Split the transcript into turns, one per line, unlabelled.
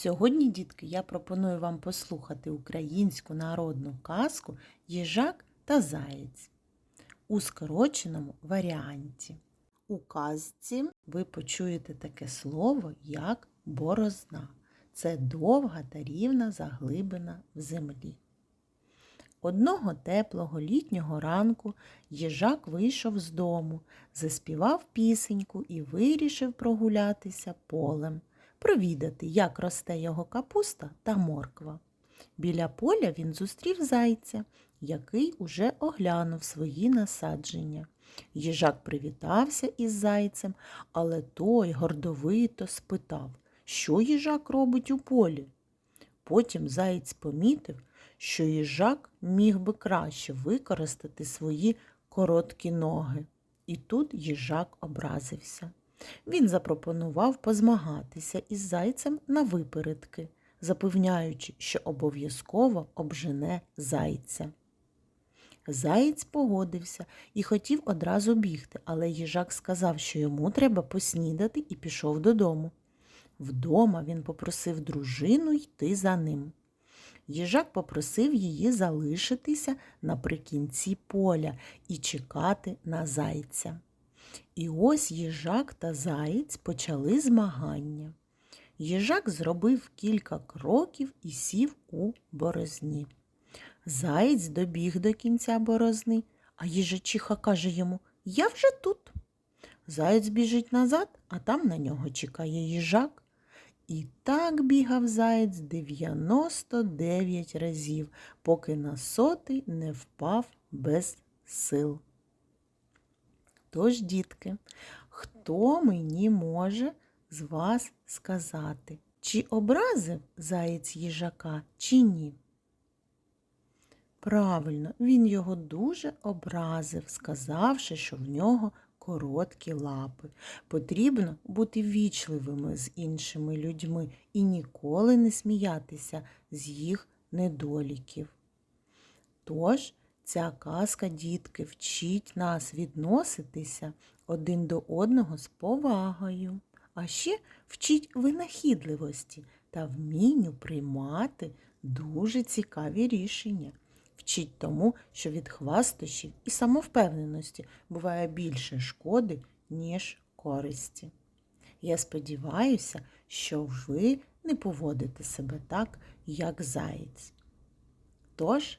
Сьогодні, дітки, я пропоную вам послухати українську народну казку Їжак та Заєць у скороченому варіанті. У казці ви почуєте таке слово, як борозна. Це довга та рівна заглибина в землі. Одного теплого літнього ранку їжак вийшов з дому, заспівав пісеньку і вирішив прогулятися полем, провідати, як росте його капуста та морква. Біля поля він зустрів зайця, який уже оглянув свої насадження. Їжак привітався із зайцем, але той гордовито спитав, що їжак робить у полі. Потім заєць помітив, що їжак міг би краще використати свої короткі ноги. І тут їжак образився. Він запропонував позмагатися із зайцем на випередки, запевняючи, що обов'язково обжене зайця. Заєць погодився і хотів одразу бігти, але їжак сказав, що йому треба поснідати і пішов додому. Вдома він попросив дружину йти за ним. Їжак попросив її залишитися наприкінці поля і чекати на зайця. І ось їжак та заєць почали змагання. Їжак зробив кілька кроків і сів у борозні. Заєць добіг до кінця борозни, а їжачиха каже йому Я вже тут. Заєць біжить назад, а там на нього чекає їжак. І так бігав заєць 99 разів, поки на сотий не впав без сил. Тож, дітки, хто мені може з вас сказати, чи образив заєць їжака, чи ні? Правильно, він його дуже образив, сказавши, що в нього короткі лапи. Потрібно бути вічливими з іншими людьми і ніколи не сміятися з їх недоліків. Тож, ця казка, дітки, вчить нас відноситися один до одного з повагою, а ще вчить винахідливості та вмінню приймати дуже цікаві рішення. Вчить тому, що від хвастощів і самовпевненості буває більше шкоди, ніж користі. Я сподіваюся, що ви не поводите себе так, як заєць. Тож,